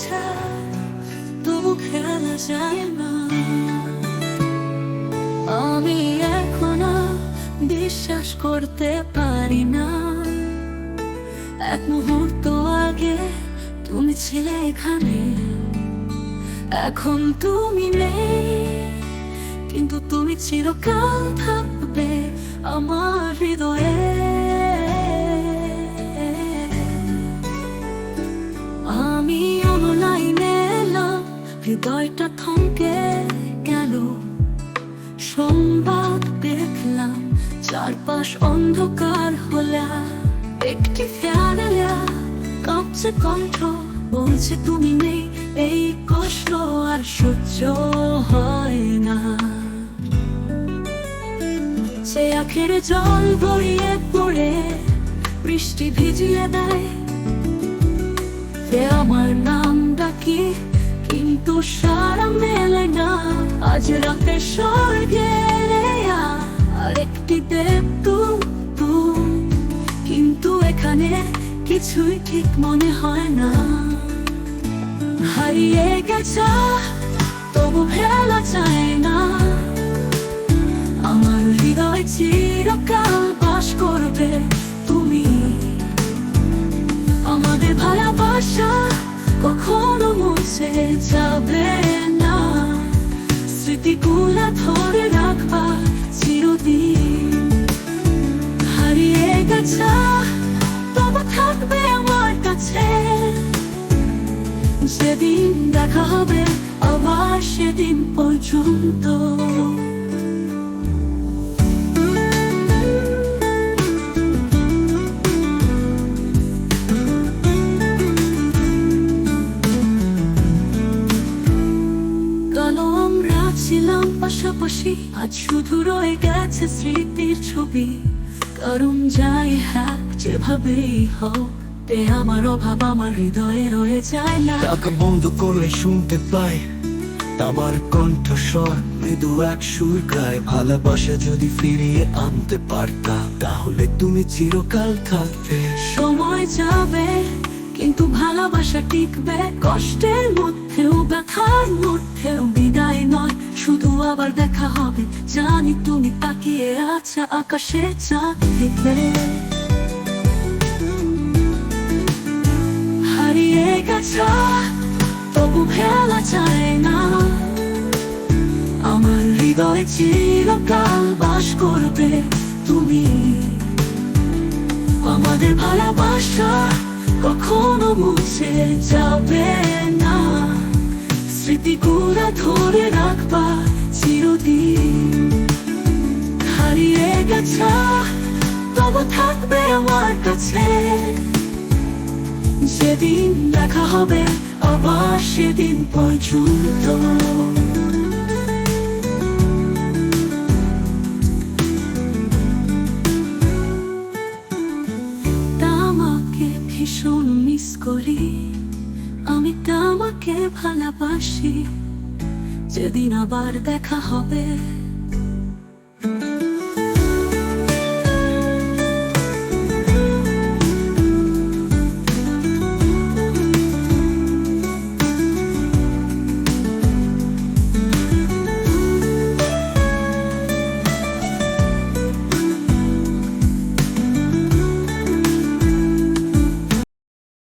যায় তবু খেলা যায় আমি এখনও বিশ্বাস করতে পারি না। এক মুহূর্ত আগে তুমি ছিলে এখানে, এখন তুমি কিন্তু তুমি চিরকাল থাকবে আমার হৃদয়ে। হৃদয়টা থমকে গেল। সংবাদ দেখলাম, চারপাশ অন্ধকার হলা একটি ফেরালা কাঁপছে কণ্ঠ, বলছে, তুমি নেই, এই কষ্ট আর সহ্য হয় না। সে আখের জল গড়িয়ে পড়ে, বৃষ্টি ভিজিয়ে দেয়। সে আমার নাম ডাকি সারা মেলে না। আজ রাতে স্বর্গে আরেকটি দেব তুম কিন্তু এখানে কিছুই ঠিক মনে হয় না। হারিয়ে গেছে, তবু ফেলা চায় না। স্মৃতিগুলা ধরে রাখবা চিরদিন। হারিয়ে গেছে আমার কাছে। যেদিন দেখা হবে আবার সেদিন পর্যন্ত। পাশাপাশি আজ শুধু রয়ে গেছে স্মৃতির ছবি। কারণ যাই হ্যাঁ যেভাবেই হোক তে আমার অভাব আমার হৃদয়ে রয়ে যায় না। টাকা বন্ধ করলে শুনতে পাই আমার কণ্ঠস্বর মৃদু এক সুর গায়। ভালোবাসা যদি ফিরিয়ে আনতে পারতাম তাহলে তুমি চিরকাল থাকবে সময় যাবে ভালোবাসা টিকবে, কষ্টের মধ্যেও, ব্যথার মধ্যেও, বিদায় নয়, শুধু আবার দেখা হবে। জানি তুমি তাকিয়ে আছো আকাশে দেখবে হারিয়ে গেছে, তবু ফেলা যায় না। আমার হৃদয় চিরকাল বাস করবে তুমি। আমাদের ভালোবাসা কখনো মুছে যাবে না। স্মৃতিগুলা ধরে রাখবা চিরদিন। হারিয়ে গেছে, তবু থাকবে আমার কাছে। যেদিন দেখা হবে, আবার সেদিন পর্যন্ত। করি আমি তোমাকে ভালোবাসি। যেদিন আবার দেখা হবে